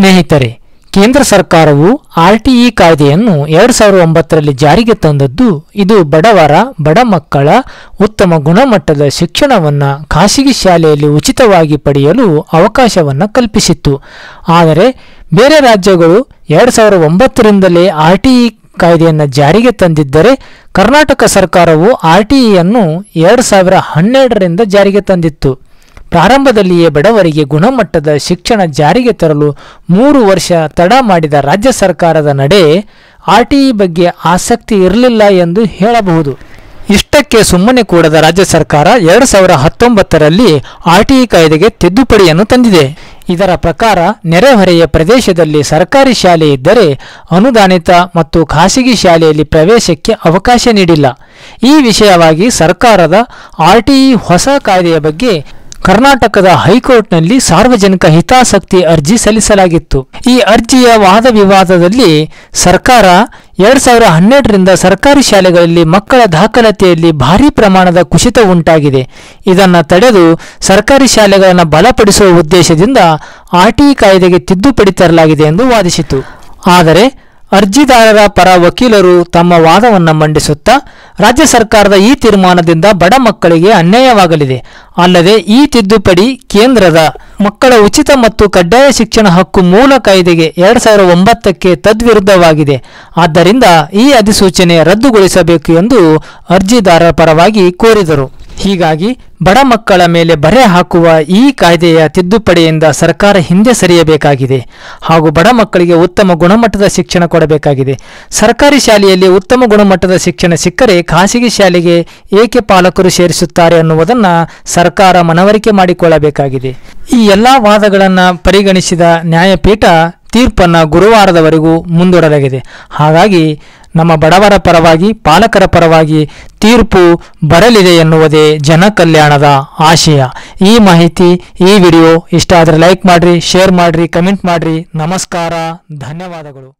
ಸ್ನೇಹಿತರೆ, ಕೇಂದ್ರ ಸರ್ಕಾರವು ಆರ್ಟಿಇ ಕಾಯ್ದೆಯನ್ನು ಎರಡು ಸಾವಿರದ ಒಂಬತ್ತರಲ್ಲಿ ಜಾರಿಗೆ ತಂದದ್ದು ಇದು ಬಡವರ, ಬಡ ಮಕ್ಕಳ ಉತ್ತಮ ಗುಣಮಟ್ಟದ ಶಿಕ್ಷಣವನ್ನು ಖಾಸಗಿ ಶಾಲೆಯಲ್ಲಿ ಉಚಿತವಾಗಿ ಪಡೆಯಲು ಅವಕಾಶವನ್ನು ಕಲ್ಪಿಸಿತ್ತು. ಆದರೆ ಬೇರೆ ರಾಜ್ಯಗಳು ಎರಡು ಸಾವಿರದ ಒಂಬತ್ತರಿಂದಲೇ ಆರ್ಟಿಇ ಕಾಯ್ದೆಯನ್ನು ಜಾರಿಗೆ ತಂದಿದ್ದರೆ ಕರ್ನಾಟಕ ಸರ್ಕಾರವು ಆರ್ಟಿಇಯನ್ನು ಎರಡು ಸಾವಿರ ಹನ್ನೆರಡರಿಂದ ಜಾರಿಗೆ ತಂದಿತ್ತು. ಪ್ರಾರಂಭದಲ್ಲಿಯೇ ಬಡವರಿಗೆ ಗುಣಮಟ್ಟದ ಶಿಕ್ಷಣ ಜಾರಿಗೆ ತರಲು ಮೂರು ವರ್ಷ ತಡ ಮಾಡಿದ ರಾಜ್ಯ ಸರ್ಕಾರದ ನಡೆ ಆರ್ಟಿಇ ಬಗ್ಗೆ ಆಸಕ್ತಿ ಇರಲಿಲ್ಲ ಎಂದು ಹೇಳಬಹುದು. ಇಷ್ಟಕ್ಕೆ ಸುಮ್ಮನೆ ಕೂಡದ ರಾಜ್ಯ ಸರ್ಕಾರ ಎರಡು ಸಾವಿರ ಹತ್ತೊಂಬತ್ತರಲ್ಲಿ ಆರ್ಟಿಇ ಕಾಯ್ದೆಗೆ ತಿದ್ದುಪಡಿಯನ್ನು ತಂದಿದೆ. ಇದರ ಪ್ರಕಾರ ನೆರೆಹೊರೆಯ ಪ್ರದೇಶದಲ್ಲಿ ಸರ್ಕಾರಿ ಶಾಲೆ ಇದ್ದರೆ ಅನುದಾನಿತ ಮತ್ತು ಖಾಸಗಿ ಶಾಲೆಯಲ್ಲಿ ಪ್ರವೇಶಕ್ಕೆ ಅವಕಾಶ ನೀಡಿಲ್ಲ. ಈ ವಿಷಯವಾಗಿ ಸರ್ಕಾರದ ಆರ್ಟಿಇ ಹೊಸ ಕಾಯ್ದೆಯ ಬಗ್ಗೆ ಕರ್ನಾಟಕದ ಹೈಕೋರ್ಟ್ನಲ್ಲಿ ಸಾರ್ವಜನಿಕ ಹಿತಾಸಕ್ತಿ ಅರ್ಜಿ ಸಲ್ಲಿಸಲಾಗಿತ್ತು. ಈ ಅರ್ಜಿಯ ವಾದ ವಿವಾದದಲ್ಲಿ ಸರ್ಕಾರ ಎರಡ್ ಸಾವಿರ ಹನ್ನೆರಡರಿಂದ ಸರ್ಕಾರಿ ಶಾಲೆಗಳಲ್ಲಿ ಮಕ್ಕಳ ದಾಖಲಾತಿಯಲ್ಲಿ ಭಾರೀ ಪ್ರಮಾಣದ ಕುಸಿತ ಉಂಟಾಗಿದೆ. ಇದನ್ನು ತಡೆದು ಸರ್ಕಾರಿ ಶಾಲೆಗಳನ್ನು ಬಲಪಡಿಸುವ ಉದ್ದೇಶದಿಂದ ಆರ್ಟಿ ಕಾಯ್ದೆಗೆ ತಿದ್ದುಪಡಿ ತರಲಾಗಿದೆ ಎಂದು ವಾದಿಸಿತು. ಆದರೆ ಅರ್ಜಿದಾರರ ಪರ ವಕೀಲರು ತಮ್ಮ ವಾದವನ್ನು ಮಂಡಿಸುತ್ತಾ ರಾಜ್ಯ ಸರ್ಕಾರದ ಈ ತೀರ್ಮಾನದಿಂದ ಬಡ ಮಕ್ಕಳಿಗೆ ಅನ್ಯಾಯವಾಗಲಿದೆ. ಅಲ್ಲದೆ ಈ ತಿದ್ದುಪಡಿ ಕೇಂದ್ರದ ಮಕ್ಕಳ ಉಚಿತ ಮತ್ತು ಕಡ್ಡಾಯ ಶಿಕ್ಷಣ ಹಕ್ಕು ಮೂಲ ಕಾಯ್ದೆಗೆ ಎರಡು ಸಾವಿರದ ಒಂಬತ್ತಕ್ಕೆ ತದ್ವಿರುದ್ಧವಾಗಿದೆ. ಆದ್ದರಿಂದ ಈ ಅಧಿಸೂಚನೆ ರದ್ದುಗೊಳಿಸಬೇಕು ಎಂದು ಅರ್ಜಿದಾರರ ಪರವಾಗಿ ಕೋರಿದರು. ಹೀಗಾಗಿ ಬಡ ಮಕ್ಕಳ ಮೇಲೆ ಬರೆ ಹಾಕುವ ಈ ಕಾಯ್ದೆಯ ತಿದ್ದುಪಡಿಯಿಂದ ಸರ್ಕಾರ ಹಿಂದೆ ಸರಿಯಬೇಕಾಗಿದೆ ಹಾಗೂ ಬಡ ಮಕ್ಕಳಿಗೆ ಉತ್ತಮ ಗುಣಮಟ್ಟದ ಶಿಕ್ಷಣ ಕೊಡಬೇಕಾಗಿದೆ. ಸರ್ಕಾರಿ ಶಾಲೆಯಲ್ಲಿ ಉತ್ತಮ ಗುಣಮಟ್ಟದ ಶಿಕ್ಷಣ ಸಿಕ್ಕರೆ ಖಾಸಗಿ ಶಾಲೆಗೆ ಏಕೆ ಪಾಲಕರು ಸೇರಿಸುತ್ತಾರೆ ಅನ್ನುವುದನ್ನು ಸರ್ಕಾರ ಮನವರಿಕೆ ಮಾಡಿಕೊಳ್ಳಬೇಕಾಗಿದೆ. ಈ ಎಲ್ಲ ವಾದಗಳನ್ನು ಪರಿಗಣಿಸಿದ ನ್ಯಾಯಪೀಠ ತೀರ್ಪನ್ನು ಗುರುವಾರದವರೆಗೂ ಮುಂದೂಡಲಾಗಿದೆ. ಹಾಗಾಗಿ ನಮ್ಮ ಬಡವರ ಪರವಾಗಿ, ಪಾಲಕರ ಪರವಾಗಿ ತೀರ್ಪು ಬರಲಿದೆ ಎನ್ನುವುದೇ ಜನಕಲ್ಯಾಣದ ಆಶಯ. ಈ ಮಾಹಿತಿ, ಈ ವಿಡಿಯೋ ಇಷ್ಟ ಆದರೆ ಲೈಕ್ ಮಾಡಿರಿ ಶೇರ್ ಮಾಡಿರಿ ಕಮೆಂಟ್ ಮಾಡಿರಿ. ನಮಸ್ಕಾರ, ಧನ್ಯವಾದಗಳು.